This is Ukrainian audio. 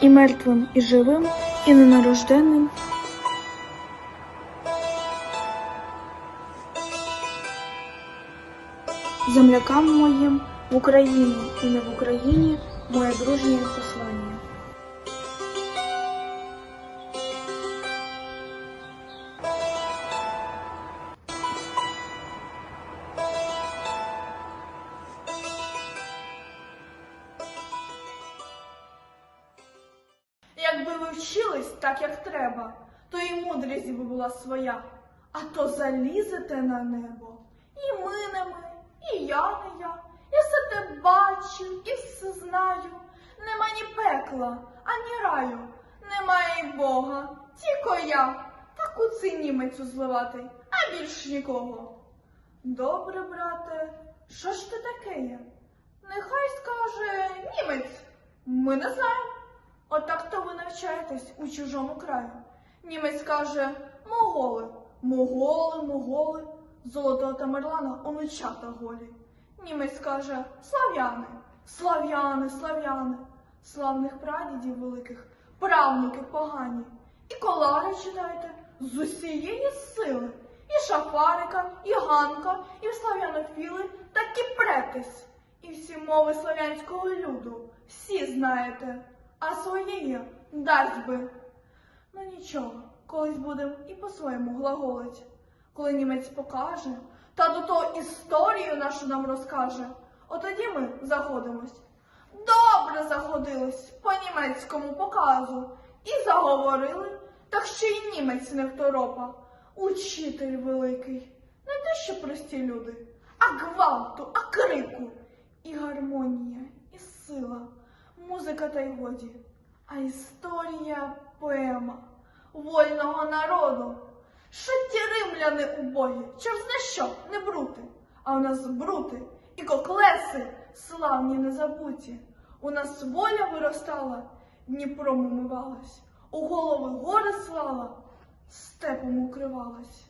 і мертвим, і живим, і ненарожденним. Землякам моїм в Україні і не в Україні моє дружнє послання. Якби ви вчились так, як треба, то і мудрість би була своя. А то залізете на небо. І ми не ми, і я не я. Я все те бачу і все знаю. Нема ні пекла, ані раю, немає й Бога, тільки я. Так у цей німець зливати, а більш нікого. Добре, брате, що ж ти таке є? Нехай скаже німець. Ми не знаємо. Отак то ви навчаєтесь у чужому краю. Німець каже моголи, моголи, моголи, золотого Тамерлана онучата голі. Німець каже слав'яни, слав'яни, слав'яни, славних прадідів великих, правнуки погані. І колари читайте з усієї сили. І шафарика, і ганка, і слав'янофіли, так і претесь. І всі мови слав'янського люду, всі знаєте, а своєї дасть би. Ну нічого, колись будем і по-своєму глаголить. Коли німець покаже, та до того історію нашу нам розкаже, от тоді ми заходимось. Добре заходились по німецькому показу і заговорили, так що й німець не второпа. Учитель великий, не те, що прості люди, а гвалту, а крику, і гармонія, і сила, музика та й годі, а історія поема вольного народу. Що ті римляни убогі, чим зна що, не брути, а у нас брути і коклеси славні незабуті. У нас воля виростала, Дніпром умивалась, у голови гори слала, степом укривалась.